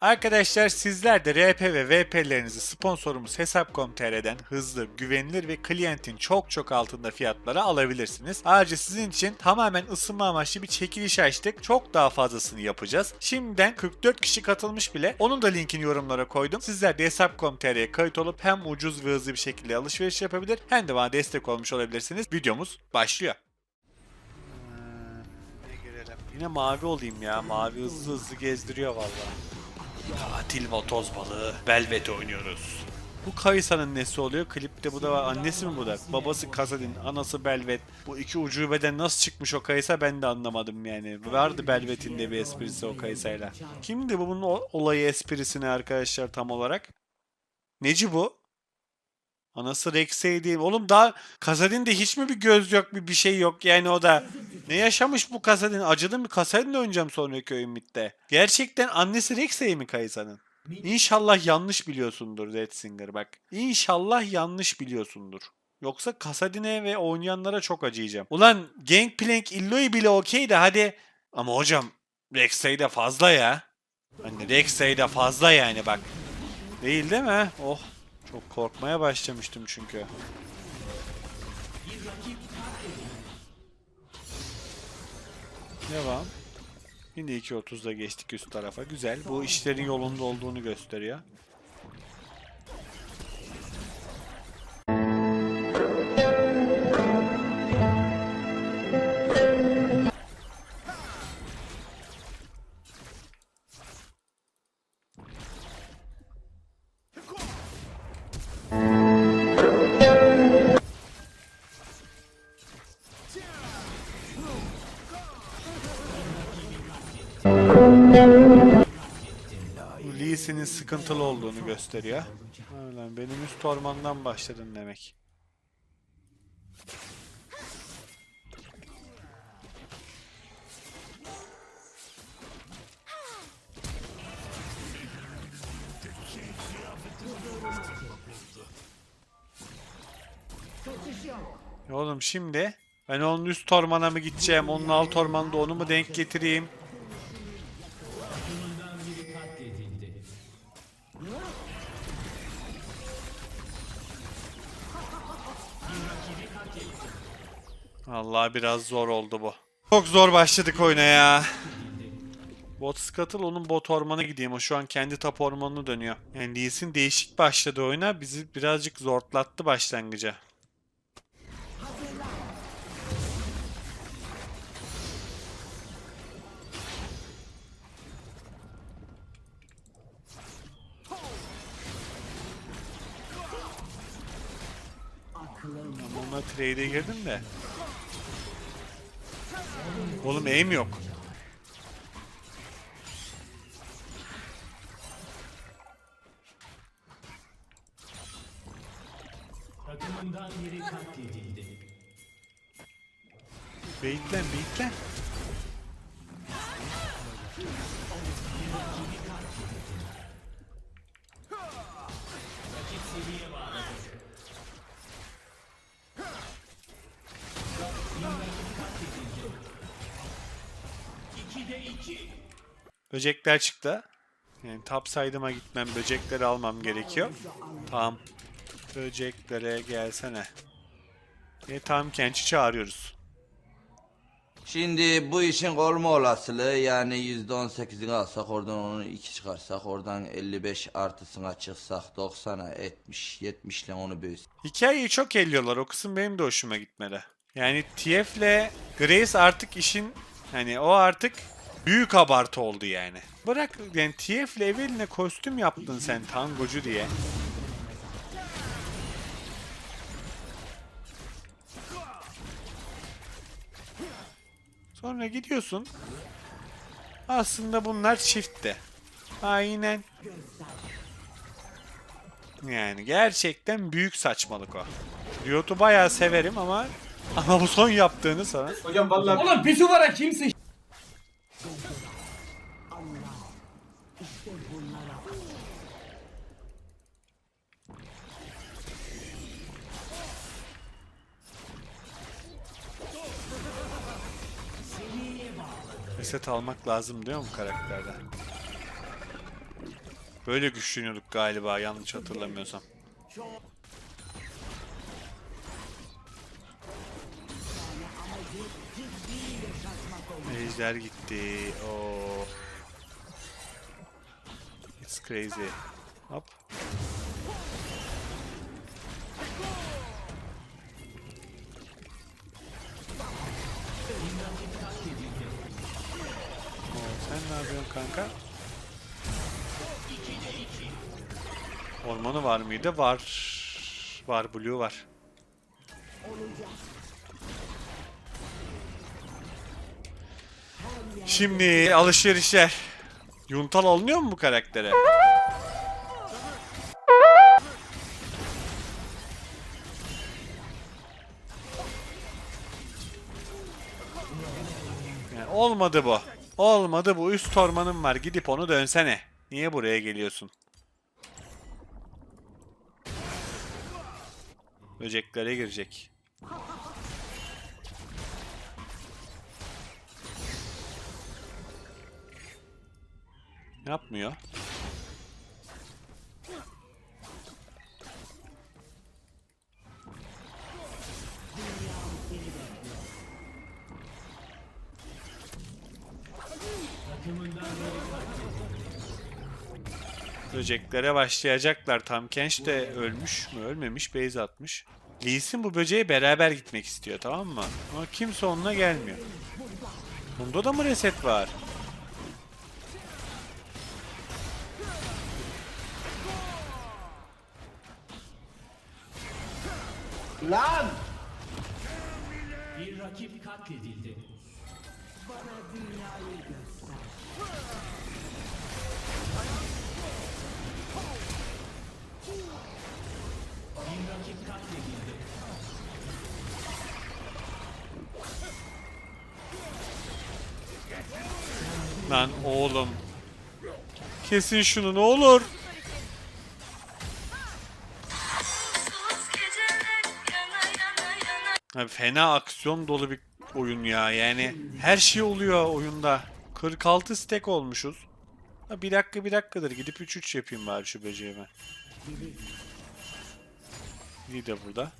Arkadaşlar sizler de RP ve VP'lerinizi sponsorumuz Hesap.com.tr'den hızlı, güvenilir ve klientin çok çok altında fiyatlara alabilirsiniz. Ayrıca sizin için tamamen ısınma amaçlı bir çekiliş açtık. Çok daha fazlasını yapacağız. Şimdiden 44 kişi katılmış bile. Onun da linkini yorumlara koydum. Sizler de Hesap.com.tr'ye kayıt olup hem ucuz ve hızlı bir şekilde alışveriş yapabilir hem de bana destek olmuş olabilirsiniz. Videomuz başlıyor. Ne görelim? Yine mavi olayım ya. Mavi hızlı hızlı gezdiriyor vallahi. Katil vatoz balığı. Velvet oynuyoruz. Bu Kayısa'nın nesi oluyor? Klipte bu da var. Annesi mi bu da? Babası Kasadin, anası Belvet. Bu iki ucubeden nasıl çıkmış o Kayısa ben de anlamadım yani. Vardı Belvet'in de bir esprisi o Kayısa'yla. Kimdi bu bunun olayı esprisini arkadaşlar tam olarak? Neci bu? Anası Rex'e değil. Oğlum daha Kasadin'de hiç mi bir göz yok bir bir şey yok yani o da. Ne yaşamış bu Kasadin? Acıdı mı? Kasadin'le oynayacağım sonraki oyun bitti. Gerçekten annesi Rex'e mi Kayısa'nın? İnşallah yanlış biliyorsundur Red Singer bak. İnşallah yanlış biliyorsundur. Yoksa Kasadin'e ve oynayanlara çok acıyacağım. Ulan Gangplank Illoi bile okey de hadi. Ama hocam Rex'e de fazla ya. Hani Rex'e de fazla yani bak. Değil değil mi? Oh. Çok korkmaya başlamıştım çünkü. Devam. Yine 2.30'da geçtik üst tarafa. Güzel. Bu işlerin yolunda olduğunu gösteriyor. Bu Lee Sin'in sıkıntılı olduğunu gösteriyor. Öyle benim üst ormandan başladın demek. Oğlum şimdi ben onun üst ormana mı gideceğim, onun alt ormanda onu mu denk getireyim? Allah biraz zor oldu bu. Çok zor başladık oyuna ya. Bot Scuttle onun bot ormanı gideyim. O şu an kendi tap ormanını dönüyor. Yani Lee Sin değişik başladı oyuna. Bizi birazcık zortlattı başlangıca. Ama ona trade'e girdim de. Oğlum aim yok. Takımından biri katledildi. Beyitlen beyitlen. Böcekler çıktı. Yani top side'ıma gitmem, böcekleri almam gerekiyor. Tamam. Böceklere gelsene. E, tam Kenç'i çağırıyoruz. Şimdi bu işin olma olasılığı yani %18'ini alsak oradan onu 2 çıkarsak oradan 55 artısına çıksak 90'a 70 70 ile onu bölsek. Hikayeyi çok elliyorlar. O kısım benim de hoşuma gitmedi. Yani TF'le Grace artık işin hani o artık büyük abartı oldu yani. Bırak yani TF'le Evelyn'e kostüm yaptın sen tangocu diye. Sonra gidiyorsun. Aslında bunlar çiftti. Aynen. Yani gerçekten büyük saçmalık o. Riot'u bayağı severim ama ama bu son yaptığını sana. Oğlum Pisuvara kimsin? Almak lazım diyor mu karakterde? Böyle güçleniyorduk galiba yanlış hatırlamıyorsam. Ejder gitti. Oo. It's crazy. Hop. Ne yapıyorsun kanka? Ormanı var mıydı? Var. Var, blue var. Şimdi alışverişler. Yuntal alınıyor mu bu karaktere? Olmadı bu. Olmadı bu. Üst ormanım var. Gidip onu dönsene. Niye buraya geliyorsun? Böceklere girecek. Yapmıyor. Böceklere başlayacaklar. Tam Kench de ölmüş mü? Ölmemiş. Base atmış. Lee Sin bu böceğe beraber gitmek istiyor tamam mı? Ama kimse onunla gelmiyor. Bunda da mı reset var? Lan! Bir rakip katledildi. Lan oğlum. Kesin şunu ne olur. Abi fena aksiyon dolu bir oyun ya. Yani her şey oluyor oyunda. 46 stack olmuşuz. Ha, bir dakika bir dakikadır. Gidip 3-3 yapayım bari şu böceğime. İyi de burada.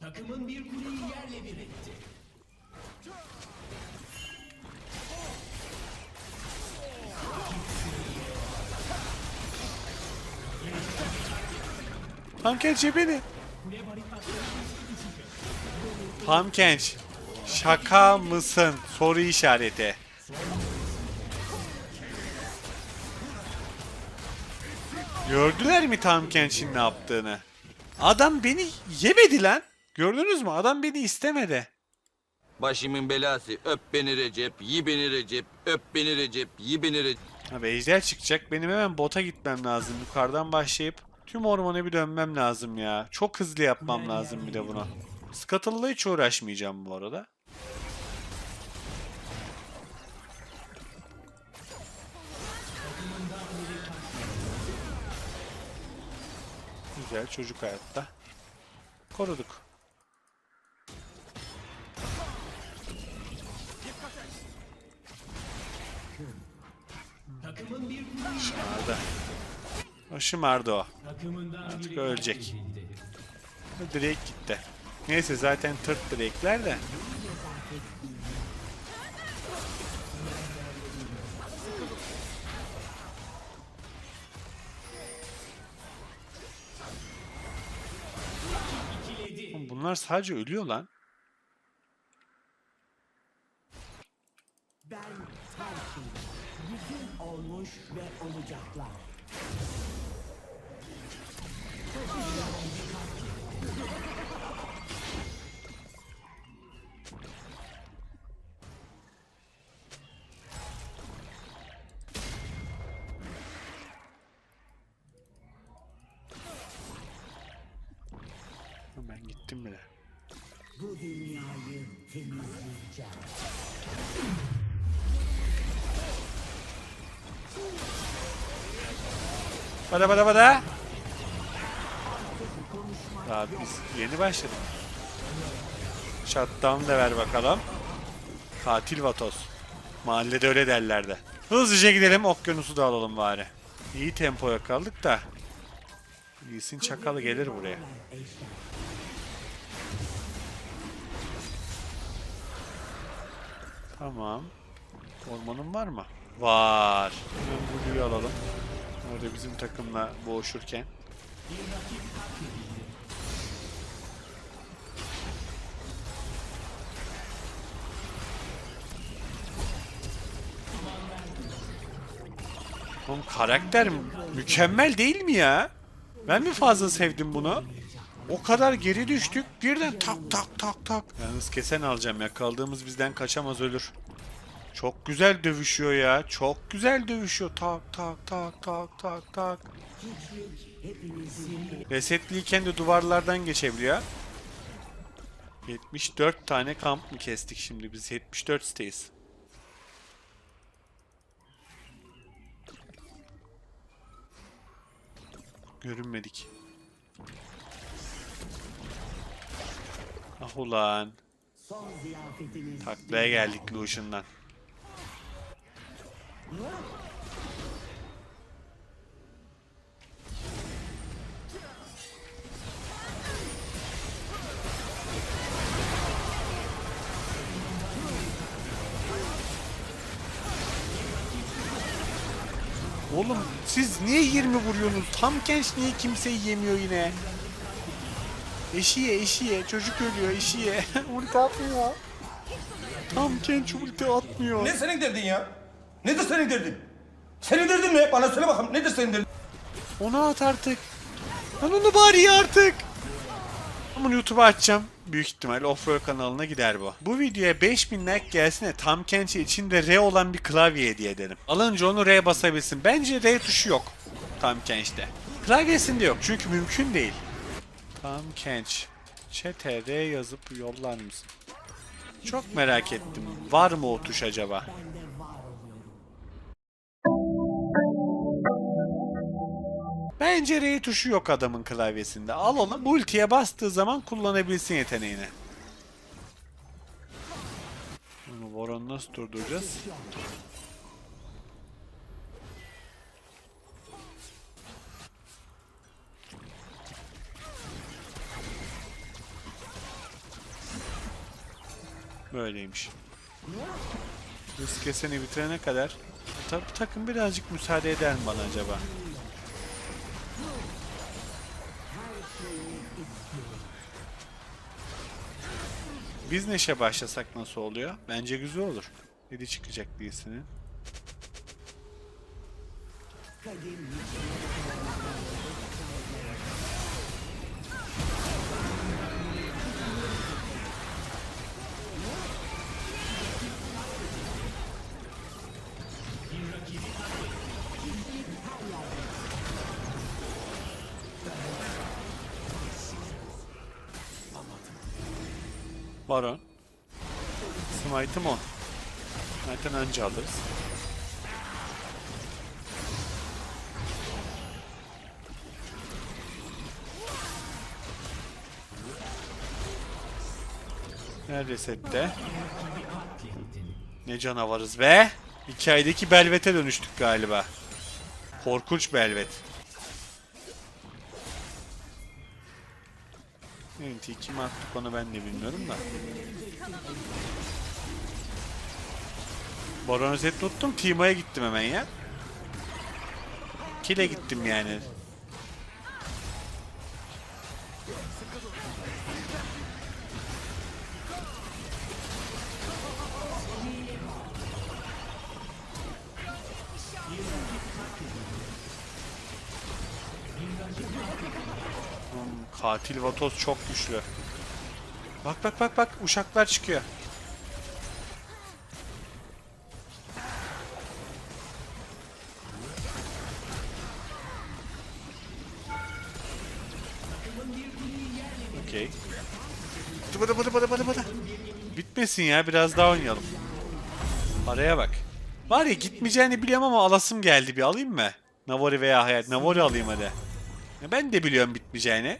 Takımın bir kuleyi yerle bir etti. Beni. Tam Kench. Şaka mısın? Soru işareti. Gördüler mi Tam ne yaptığını? Adam beni yemedi lan. Gördünüz mü? Adam beni istemedi. Başımın belası öp beni Recep, yi beni Recep, öp beni Recep, yi beni Recep. Abi ejder çıkacak. Benim hemen bota gitmem lazım. Yukarıdan başlayıp tüm ormana bir dönmem lazım ya. Çok hızlı yapmam lazım bir de bunu. Scuttle'la hiç uğraşmayacağım bu arada. Güzel çocuk hayatta. Koruduk. Şımardı. O şımardı o. biri ölecek. Drake gitti. Neyse zaten tırt Drake'ler de. Bunlar sadece ölüyor lan. Ben gittim bile. Bu dünyayı temizleyeceğim. Bada bada bada. Daha biz yeni başladık. Shutdown da ver bakalım. Katil Vatos. Mahallede öyle derlerdi. Hızlıca gidelim okyanusu da alalım bari. İyi tempo yakaladık da. Lee'sin çakalı gelir buraya. Tamam. Ormanın var mı? Var. Hemen Blue'yu alalım. Orada bizim takımla boğuşurken. Oğlum karakter mükemmel değil mi ya? Ben mi fazla sevdim bunu? O kadar geri düştük. Birden tak tak tak tak. Yalnız kesen alacağım ya. Kaldığımız bizden kaçamaz ölür. Çok güzel dövüşüyor ya. Çok güzel dövüşüyor. Tak tak tak tak tak tak. Resetliyken de duvarlardan geçebiliyor. 74 tane kamp mı kestik şimdi biz? 74 stays. Görünmedik. Ah ulan. Taklaya geldik Lucian'dan. Oğlum siz niye 20 vuruyorsunuz? Tam genç niye kimseyi yemiyor yine? Eşiye eşiye çocuk ölüyor eşiye. Ulti atmıyor. Tam genç ulti atmıyor. Ne senin derdin ya? Nedir senin derdin? Senin derdin ne? Bana söyle bakalım nedir senin derdin? Onu at artık. Lan onu bari ya artık. Bunu YouTube'a açacağım. Büyük ihtimal Offroad kanalına gider bu. Bu videoya 5000 like gelsin de tam Kench'e içinde R olan bir klavye hediye edelim. Alınca onu R basabilsin. Bence R tuşu yok tam Kench'te. Klavyesinde yok çünkü mümkün değil. Tam. Chat'e R yazıp yollar mısın? Çok merak ettim. Var mı o tuş acaba? Bence R tuşu yok adamın klavyesinde. Al onu multiye bastığı zaman kullanabilsin yeteneğini. Bunu Voron'u nasıl durduracağız? Böyleymiş. Hız keseni bitirene kadar Tabi takım birazcık müsaade eder mi bana acaba? Biz neşe başlasak nasıl oluyor? Bence güzel olur. Yedi çıkacak diyesinin. Baron. Smite'ım 10. Zaten önce alırız. Her resette. Ne canavarız be. Hikayedeki Belvet'e dönüştük galiba. Korkunç Belvet. Evet, kim attık onu ben de bilmiyorum da. Baron set tuttum, Timo'ya gittim hemen ya. Kile gittim yani. Katil Vatoz çok güçlü. Bak bak bak bak uşaklar çıkıyor. Okey. Bıdı bıdı bıdı bıdı bıdı. Bitmesin ya biraz daha oynayalım. Araya bak. Var ya gitmeyeceğini biliyorum ama alasım geldi bir alayım mı? Navori veya Hayat. Navori alayım hadi. Ben de biliyorum bitmeyeceğini.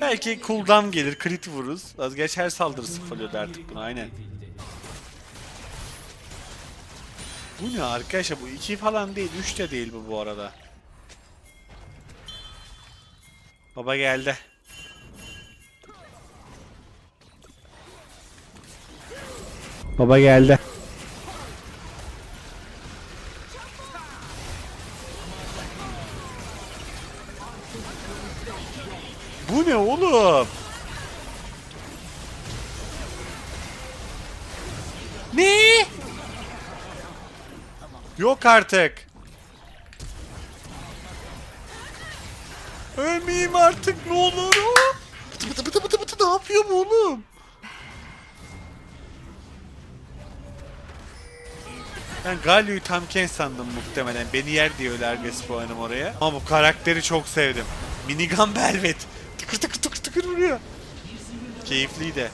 Belki cooldown gelir, crit vururuz. Az geç her saldırı sıfırlıyordu artık bunu aynen. Bu ne arkadaşlar bu 2 falan değil 3 de değil bu bu arada. Baba geldi. Baba geldi. Bu ne oğlum? Ne? Yok artık. Ölmeyeyim artık ne olur. Bıtı bıtı bıtı bıtı bıtı ne yapıyorum oğlum? Ben Galio'yu Tamken sandım muhtemelen. Beni yer diye öyle oynam oraya. Ama bu karakteri çok sevdim. Minigun Velvet. Tıkır tıkır tıkır tıkır vuruyor. Keyifliydi.